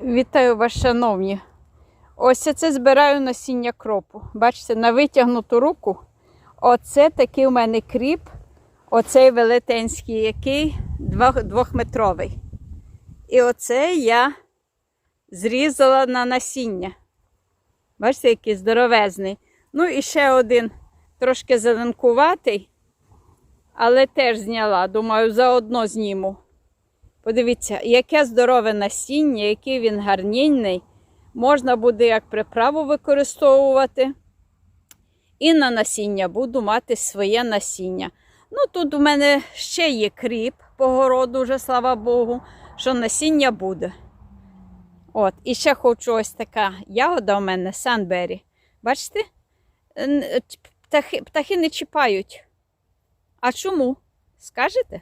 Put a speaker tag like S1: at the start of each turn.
S1: Вітаю вас, шановні. Ось це збираю насіння кропу. Бачите, на витягнуту руку. Оце такий у мене кріп, оцей велетенський, який двох- двохметровий. І оце я зрізала на насіння. Бачите, який здоровезний. Ну і ще один трошки зеленкуватий, але теж зняла. Думаю, заодно зніму. Подивіться, яке здорове насіння, який він гарнінний. Можна буде як приправу використовувати. І на насіння буду мати своє насіння. Ну, тут у мене ще є кріп по городу, вже слава Богу, що насіння буде. От, і ще хочу ось така ягода у мене Санбері. Бачите? Птахи, птахи не чіпають. А чому? Скажете?